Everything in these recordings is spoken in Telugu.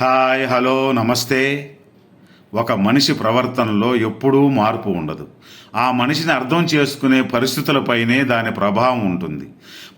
హాయ్ హలో నమస్తే. ఒక మనిషి ప్రవర్తనలో ఎప్పుడూ మార్పు ఉండదు. ఆ మనిషిని అర్థం చేసుకునే పరిస్థితులపైనే దాని ప్రభావం ఉంటుంది.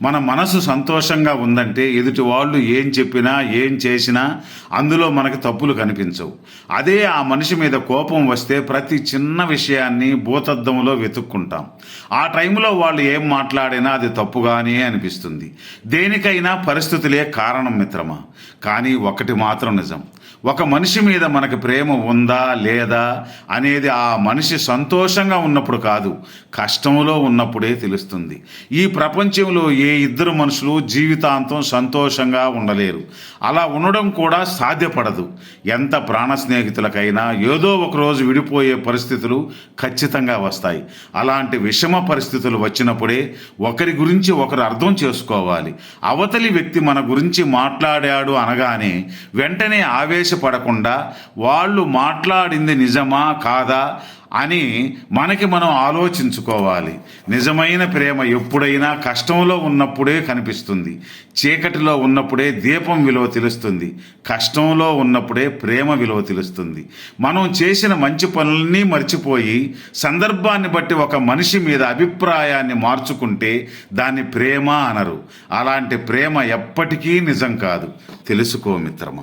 మన మనసు సంతోషంగా ఉందంటే ఎదుటి వాళ్ళు ఏం చెప్పినా ఏం చేసినా అందులో మనకి తప్పులు కనిపించవు. అదే ఆ మనిషి మీద కోపం వస్తే ప్రతి చిన్న విషయాన్ని భూతద్దంలో వెతుక్కుంటాం. ఆ టైంలో వాళ్ళు ఏం మాట్లాడినా అది తప్పుగానే అనిపిస్తుంది. దేనికైనా పరిస్థితులే కారణం మిత్రమా? కానీ ఒకటి మాత్రం నిజం. ఒక మనిషి మీద మనకు ప్రేమ ఉందా లేదా అనేది ఆ మనిషి సంతోషంగా ఉన్నప్పుడు కాదు కష్టంలో ఉన్నప్పుడే తెలుస్తుంది. ఈ ప్రపంచంలో ఏ ఇద్దరు మనుషులు జీవితాంతం సంతోషంగా ఉండలేరు. అలా ఉండడం కూడా సాధ్యపడదు. ఎంత ప్రాణ స్నేహితులకైనా ఏదో ఒకరోజు విడిపోయే పరిస్థితులు ఖచ్చితంగా వస్తాయి. అలాంటి విషమ పరిస్థితులు వచ్చినప్పుడే ఒకరి గురించి ఒకరు అర్థం చేసుకోవాలి. అవతలి వ్యక్తి మన గురించి మాట్లాడాడు అనగానే వెంటనే ఆవేశపడకుండా వాళ్ళు మాట్లాడింది నిజమా కాదా అని మనకి మనం ఆలోచించుకోవాలి. నిజమైన ప్రేమ ఎప్పుడైనా కష్టంలో ఉన్నప్పుడే కనిపిస్తుంది. చీకటిలో ఉన్నప్పుడే దీపం విలువ తెలుస్తుంది. కష్టంలో ఉన్నప్పుడే ప్రేమ విలువ తెలుస్తుంది. మనం చేసిన మంచి పనులన్నీ మర్చిపోయి సందర్భాన్ని బట్టి ఒక మనిషి మీద అభిప్రాయాన్ని మార్చుకుంటే దాన్ని ప్రేమ అనరు. అలాంటి ప్రేమ ఎప్పటికీ నిజం కాదు. తెలుసుకో మిత్రమా.